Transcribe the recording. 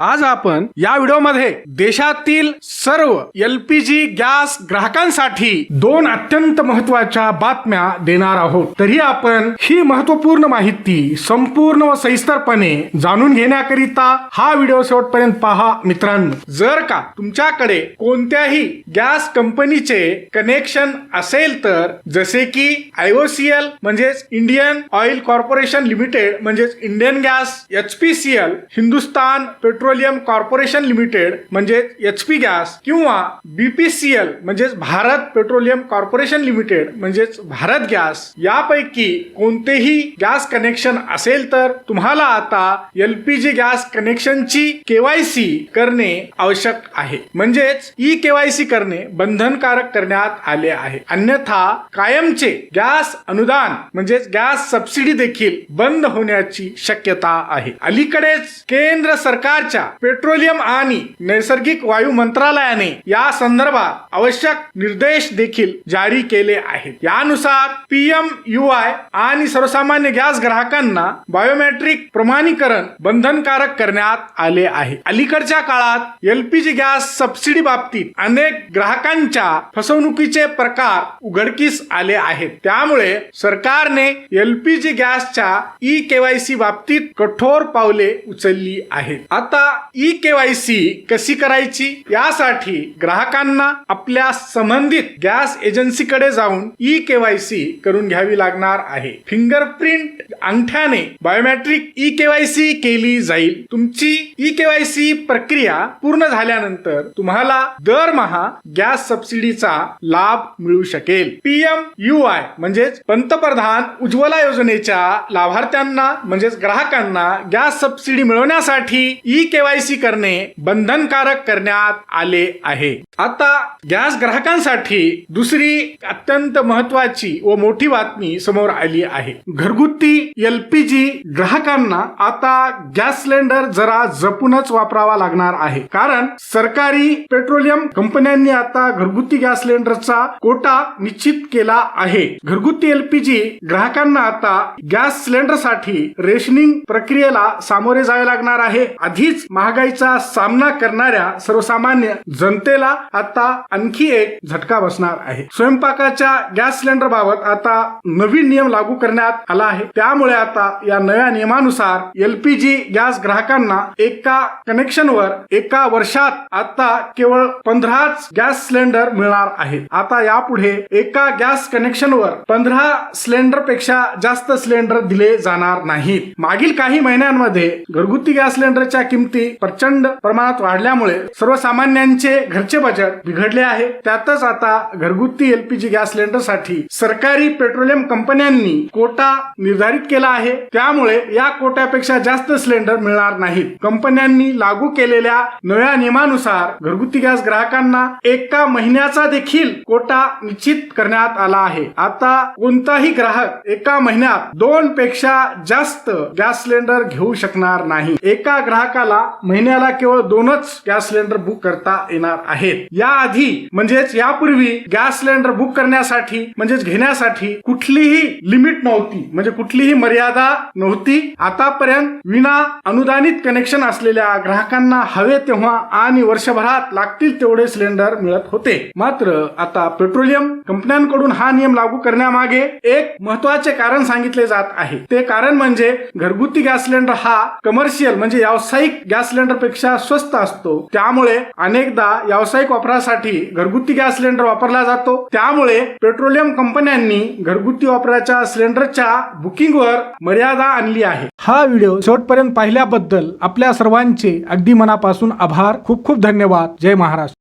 आज आपण या व्हिडिओमध्ये देशातील सर्व एल पी जी गॅस ग्राहकांसाठी दोन अत्यंत महत्त्वाच्या बातम्या देणार आहोत. तरी आपण ही महत्त्वपूर्ण माहिती संपूर्ण व सविस्तरपणे जाणून घेण्याकरिता हा व्हिडिओ शेवटपर्यंत पहा. मित्रांनो जर का तुमच्याकडे कोणत्याही गॅस कंपनीचे कनेक्शन असेल तर जसे की आयओसीएल म्हणजेच इंडियन ऑइल कॉर्पोरेशन लिमिटेड म्हणजेच Indian gas H P C L Hindustan petroleum corporation limited म्हणजेच एच पी गॅस किंवा बीपीसीएल म्हणजेच भारत पेट्रोलियम कॉर्पोरेशन लिमिटेड म्हणजेच भारत गॅस यापैकी कोणतेही गॅस कनेक्शन असेल तर तुम्हाला आता एलपीजी गॅस कनेक्शनची केवायसी करणे आवश्यक आहे. म्हणजेच ई केवायसी करणे बंधनकारक करण्यात आले आहे. अन्यथा कायमचे गॅस अनुदान म्हणजेच गॅस सबसिडी देखील बंद होण्याची शक्यता आहे. अलीकडेच केंद्र सरकारच्या पेट्रोलियम आणि नैसर्गिक वायू मंत्रालयाने या संदर्भात आवश्यक निर्देश देखील जारी केले आहेत. यानुसार पीएम यू आय आणि सर्वसामान्य गॅस ग्राहकांना बायोमेट्रिक प्रमाणीकरण बंधनकारक करण्यात आले आहे. अलीकडच्या काळात एलपीजी गॅस सबसिडी बाबतीत अनेक ग्राहकांच्या फसवणुकीचे प्रकार उघडकीस आले आहेत. त्यामुळे सरकारने एलपीजी गॅसच्या ई केवायसी बाबतीत कठोर पावले उचलली आहेत. आता ई केवायसी कशी करायची यासाठी ग्राहकांना आपल्या संबंधित गॅस एजन्सीकडे जाऊन ई केवायसी करून घ्यावी लागणार आहे. फिंगरप्रिंट अंगठ्याने बायोमॅट्रिक ई केवायसी केली जाईल. तुमची ई केवायसी प्रक्रिया पूर्ण झाल्यानंतर तुम्हाला दरमहा गॅस सबसिडीचा लाभ मिळू शकेल. पीएम यू आय म्हणजेच पंतप्रधान उज्ज्वला योजनेच्या लाभार्थ्यांना म्हणजेच ग्राहकांना गॅस सबसिडी मिळवण्यासाठी ई केवायसी करणे बंधनकारक करण्यात आले आहे. आता गॅस ग्राहकांसाठी दुसरी अत्यंत महत्वाची व मोठी बातमी समोर आली आहे. घरगुती एलपीजी ग्राहकांना आता गॅस सिलेंडर जरा जपूनच वापरावा लागणार आहे. कारण सरकारी पेट्रोलियम कंपन्यांनी आता घरगुती गॅस सिलेंडरचा कोटा निश्चित केला आहे. घरगुती एलपीजी ग्राहकांना आता गॅस सिलेंडरसाठी रेशनिंग प्रक्रियेला सामोरे जावे लागणार आहे. आधीच महागाईचा सामना करणाऱ्या सर्वसामान्य जनतेला आता आणखी एक झटका बसणार आहे. स्वयंपाकाच्या गॅस सिलेंडर बाबत आता नवीन नियम लागू करण्यात आला आहे. त्यामुळे आता या नव्या नियमानुसार एलपीजी गॅस ग्राहकांना एका कनेक्शनवर एका वर्षात आता केवळ पंधराच गॅस सिलेंडर मिळणार आहेत आता यापुढे एका गॅस कनेक्शनवर पंधरा सिलेंडरपेक्षा जास्त सिलेंडर दिले जाणार नाहीत. मागील काही महिन्यांमध्ये घरगुती गॅस सिलेंडरच्या किमती प्रचंड प्रमाणात वाढल्यामुळे सर्वसामान्यांचे घरचे बजेट बिघडले आहे. त्यातच आता घरगुती एलपीजी गॅस सिलेंडरसाठी सरकारी पेट्रोलियम कंपन्यांनी कोटा निर्धारित केला आहे. त्यामुळे या कोट्यापेक्षा जास्त सिलेंडर मिळणार नाहीत. कंपन्यांनी लागू केलेल्या नव्या नियमानुसार घरगुती गॅस ग्राहकांना एका महिन्याचा देखील कोटा निश्चित करण्यात आला आहे. आता कोणताही ग्राहक एका महिन्यात दोन पेक्षा जास्त गॅस सिलेंडर घेऊ शकणार नाही. एका ग्राहकाला महिन्याला केवळ दोनच गॅस सिलेंडर बुक करता येणार आहेत. याआधी म्हणजेच यापूर्वी गॅस सिलेंडर बुक करण्यासाठी म्हणजेच घेण्यासाठी कुठलीही लिमिट नव्हती. म्हणजे कुठलीही मर्यादा नव्हती. आतापर्यंत विना अनुदानित कनेक्शन असलेल्या ग्राहकांना हवे तेव्हा आणि वर्षभरात लागतील तेवढे सिलेंडर मिळत होते. मात्र आता पेट्रोलियम कंपन्यांकडून हा नियम लागू करण्यामागे एक महत्त्वाचे कारण सांगितले जात आहे. ते कारण म्हणजे घरगुती गॅस सिलेंडर हा कमर्शियल म्हणजे व्यावसायिक गॅस सिलेंडरपेक्षा स्वस्त असतो. त्यामुळे अनेकदा व्यावसायिक वापरासाठी घरगुती गॅस सिलेंडर वापरला जातो. त्यामुळे पेट्रोलियम कंपन्यांनी घरगुती वापराच्या सिलेंडरच्या बुकिंगवर मर्यादा आणली आहे. हा व्हिडिओ शेवटपर्यंत पाहिल्याबद्दल आपल्या सर्वांचे अगदी मनापासून आभार. खूप खूप धन्यवाद. जय महाराष्ट्र.